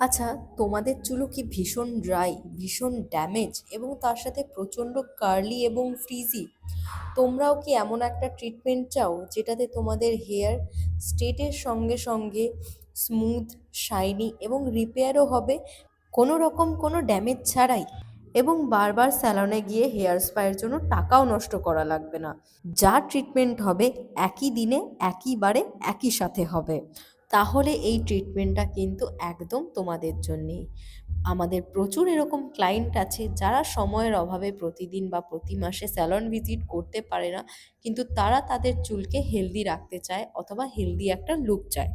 আচ্ছা তোমাদের চুলও কি ভীষণ ড্রাই ভীষণ ড্যামেজ এবং তার সাথে প্রচণ্ড কার্লি এবং ফ্রিজি তোমরাও কি এমন একটা ট্রিটমেন্ট চাও যেটাতে তোমাদের হেয়ার স্টেটের সঙ্গে সঙ্গে স্মুথ শাইনি এবং রিপেয়ারও হবে? কোনো রকম কোনো ড্যামেজ ছাড়াই। এবং বারবার স্যালনে গিয়ে হেয়ার স্পায়ের জন্য টাকাও নষ্ট করা লাগবে না। যা ট্রিটমেন্ট হবে একই দিনে একইবারে একই সাথে হবে। তাহলে এই ট্রিটমেন্টটা কিন্তু একদম তোমাদের জন্যেই। আমাদের প্রচুর এরকম ক্লায়েন্ট আছে যারা সময়ের অভাবে প্রতিদিন বা প্রতি মাসে স্যালন ভিজিট করতে পারে না, কিন্তু তারা তাদের চুলকে হেলদি রাখতে চায় অথবা হেলদি একটা লুক চায়।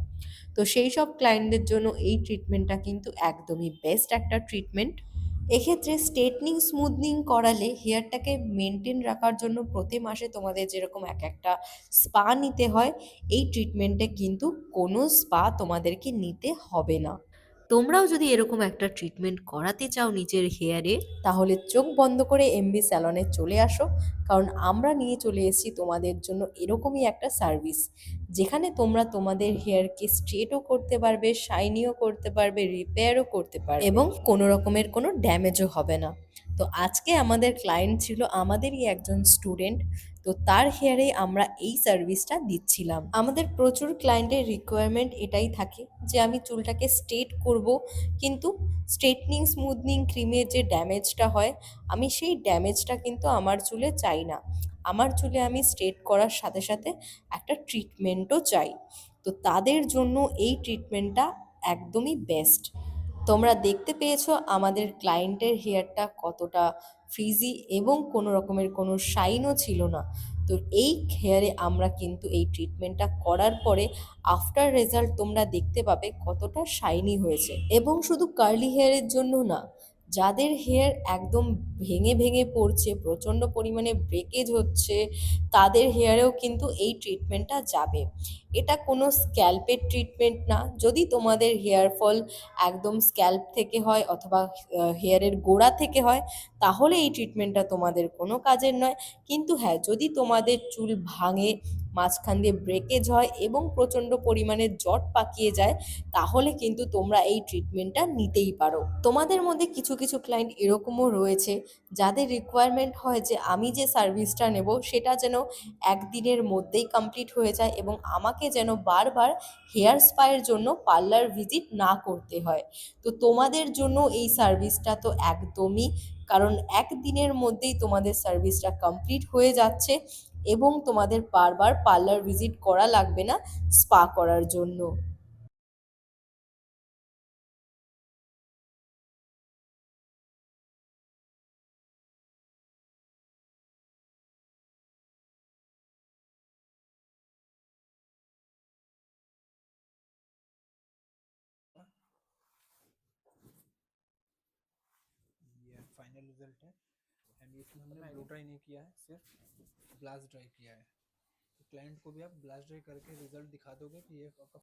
তো সেই সব ক্লায়েন্টদের জন্য এই ট্রিটমেন্টটা কিন্তু একদমই বেস্ট একটা ট্রিটমেন্ট এক্ষেত্রে স্ট্রেটনিং স্মুথনিং করালে হেয়ারটাকে মেনটেন রাখার জন্য প্রতি মাসে তোমাদের যেরকম এক একটা স্পা নিতে হয়, এই ট্রিটমেন্টে কিন্তু কোনো স্পা তোমাদেরকে নিতে হবে না। তোমরাও যদি এরকম একটা ট্রিটমেন্ট করাতে চাও নিজের হেয়ারে তাহলে চোখ বন্ধ করে এমবি স্যালনে চলে আসো। কারণ আমরা নিয়ে চলে এসেছি তোমাদের জন্য এরকমই একটা সার্ভিস যেখানে তোমরা তোমাদের হেয়ারকে স্ট্রেটও করতে পারবে শাইনিও করতে পারবে রিপেয়ারও করতে পারবে এবং কোনো রকমের কোনো ড্যামেজও হবে না। তো আজকে আমাদের ক্লায়েন্ট ছিল আমাদেরই একজন স্টুডেন্ট তো তার হেয়ারে আমরা এই সার্ভিসটা দিচ্ছিলাম। আমাদের প্রচুর ক্লায়েন্টের রিকোয়ারমেন্ট এটাই থাকে যে আমি চুলটাকে স্ট্রেট করব, কিন্তু স্ট্রেটনিং স্মুথনিং ক্রিমের যে ড্যামেজটা হয়, আমি সেই ড্যামেজটা কিন্তু আমার চুলে চাই না। আমার চুলে আমি স্ট্রেট করার সাথে সাথে একটা ট্রিটমেন্টও চাই। তো তাদের জন্য এই ট্রিটমেন্টটা একদমই বেস্ট তোমরা দেখতে পেয়েছ আমাদের ক্লায়েন্টের হেয়ারটা কতটা ফ্রিজি এবং কোনো রকমের কোনো শাইনও ছিল না। তো এই হেয়ারে আমরা কিন্তু এই ট্রিটমেন্টটা করার পরে আফটার রেজাল্ট তোমরা দেখতে পাবে কতটা শাইনি হয়েছে। এবং শুধু কার্লি হেয়ারের জন্য না যাদের হেয়ার একদম ভেঙে ভেঙে পড়ছে, প্রচণ্ড পরিমাণে ব্রেকেজ হচ্ছে, তাদের হেয়ারেও কিন্তু এই ট্রিটমেন্টটা যাবে। এটা কোনো স্ক্যাল্পের ট্রিটমেন্ট না। যদি তোমাদের হেয়ার ফল একদম স্ক্যাল্প থেকে হয় অথবা হেয়ারের গোড়া থেকে হয়, তাহলে এই ট্রিটমেন্টটা তোমাদের কোনো কাজের নয়। কিন্তু হ্যাঁ যদি তোমাদের চুল ভাঙে মাঝখান দিয়ে ব্রেকেজ হয় এবং প্রচণ্ড পরিমাণে জট পাকিয়ে যায়, তাহলে কিন্তু তোমরা এই ট্রিটমেন্টটা নিতেই পারো। তোমাদের মধ্যে কিছু কিছু ক্লায়েন্ট এরকমও রয়েছে, যাদের রিকোয়ারমেন্ট হয় যে আমি যে সার্ভিসটা নেব, সেটা যেন একদিনের মধ্যেই কমপ্লিট হয়ে যায় এবং আমাকে যেন বারবার হেয়ার স্পায়ের জন্য পার্লার ভিজিট না করতে হয়। তো তোমাদের জন্য এই সার্ভিসটা তো একদমই কারণ একদিনের মধ্যেই তোমাদের সার্ভিসটা কমপ্লিট হয়ে যাচ্ছে এবং তোমাদের বারবার পার্লার ভিজিট করা লাগবে না স্পা করার জন্য। फाइनल रिज़ल्ट है। एंड इसमें हमने ब्लू ड्राई नहीं किया है सिर्फ़ ब्लास्ट ड्राई किया है। तो क्लाइंट को भी आप ब्लास्ट ड्राई करके रिज़ल्ट दिखा दोगे कि ये आपका